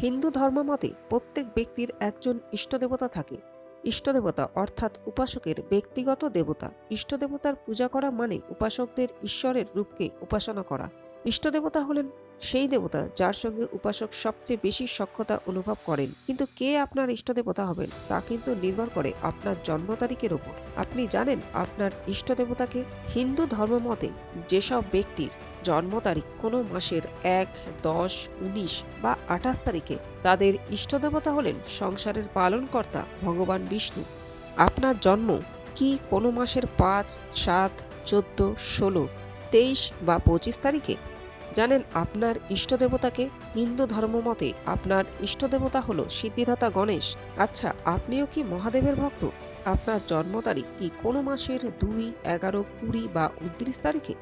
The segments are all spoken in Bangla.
হিন্দু ধর্মমতে প্রত্যেক ব্যক্তির একজন ইষ্টদেবতা থাকে। ইষ্টদেবতা অর্থাৎ উপাসকের ব্যক্তিগত দেবতা। ইষ্টদেবতার পূজা করা মানে উপাসকদের ঈশ্বরের রূপকে উপাসনা করা। ইষ্টদেবতা হলেন সেই দেবতা যার সঙ্গে উপাসক সবচেয়ে বেশি সক্ষতা অনুভব করেন। কিন্তু কে আপনার ইষ্টদেবতা হবেন, তা কিন্তু নির্ভর করে আপনার জন্ম তারিখের ওপর আপনি জানেন, আপনার ইষ্টদেবতাকে হিন্দু ধর্মমতে যেসব ব্যক্তির জন্ম তারিখ কোনো মাসের এক, দশ, উনিশ বা আঠাশ তারিখে তাদের ইষ্টদেবতা হলেন সংসারের পালনকর্তা ভগবান বিষ্ণু। আপনার জন্ম কি কোনো মাসের পাঁচ, সাত, চোদ্দ, ষোলো, তেইশ বা পঁচিশ তারিখে? জানেন আপনার ইষ্টদেবতাকে হিন্দু ধর্মমতে আপনার ইষ্টদেবতা হলো সিদ্ধিদাতা গণেশ। আচ্ছা আপনিও কি মহাদেবের ভক্ত? আপনার জন্ম তারিখ কি কোনো মাসের দুই, এগারো, কুড়ি বা উনত্রিশ তারিখে?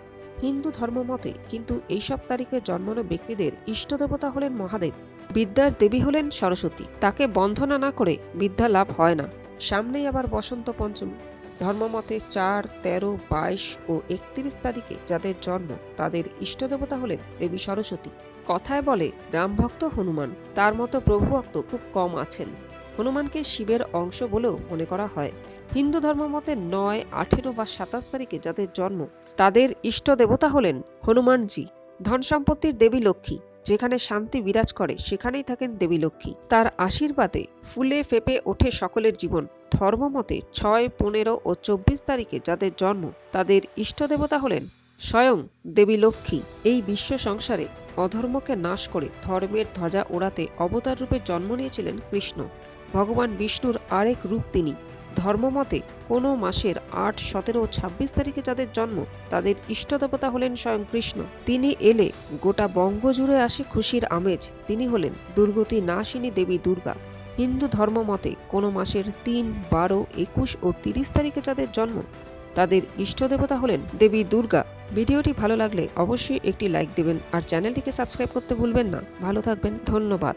হিন্দু ধর্মমতে কিন্তু এইসব তারিখে জন্মানো ব্যক্তিদের ইষ্টদেবতা হলেন মহাদেব। বিদ্যার দেবী হলেন সরস্বতী। তাকে বন্ধনা না করে বিদ্যা লাভ হয় না। সামনেই আবার বসন্ত পঞ্চমী। ধর্মমতে চার, তেরো, বাইশ ও একত্রিশ তারিখে যাদের জন্ম তাদের ইষ্টদেবতা হলেন দেবী সরস্বতী। কথায় বলে রামভক্ত হনুমান, তার মতো প্রভুভক্ত খুব কম আছেন। হনুমানকে শিবের অংশ বলেও মনে করা হয়। হিন্দু ধর্মমতে নয়, আঠেরো বা সাতাশ তারিখে যাদের জন্ম তাদের ইষ্ট দেবতা হলেন হনুমানজি। ধন সম্পত্তির দেবী লক্ষ্মী। যেখানে শান্তি বিরাজ করে, সেখানেই থাকেন দেবী লক্ষ্মী। তার আশীর্বাদে ফুলে ফেপে ওঠে সকলের জীবন। ধর্মমতে ছয়, পনেরো ও চব্বিশ তারিখে যাদের জন্ম, তাদের ইষ্ট দেবতা হলেন স্বয়ং দেবী লক্ষ্মী। এই বিশ্ব সংসারে অধর্মকে নাশ করে ধর্মের ধ্বজা ওড়াতে অবতার রূপে জন্ম নিয়েছিলেন কৃষ্ণ। ভগবান বিষ্ণুর আরেক রূপ তিনি। ধর্মমতে কোনো মাসের আট, সতেরো ছাব্বিশ তারিখে যাদের জন্ম, তাদের ইষ্টদেবতা হলেন স্বয়ং কৃষ্ণ। তিনি এলে গোটা বঙ্গ জুড়ে আসে খুশির আমেজ। তিনি হলেন দুর্গতি নাশিনী দেবী দুর্গা। হিন্দু ধর্মমতে কোনো মাসের তিন, বারো, একুশ ও তিরিশ তারিখে যাদের জন্ম, তাদের ইষ্টদেবতা হলেন দেবী দুর্গা। ভিডিওটি ভালো লাগলে অবশ্যই একটি লাইক দেবেন আর চ্যানেলটিকে সাবস্ক্রাইব করতে ভুলবেন না। ভালো থাকবেন, ধন্যবাদ।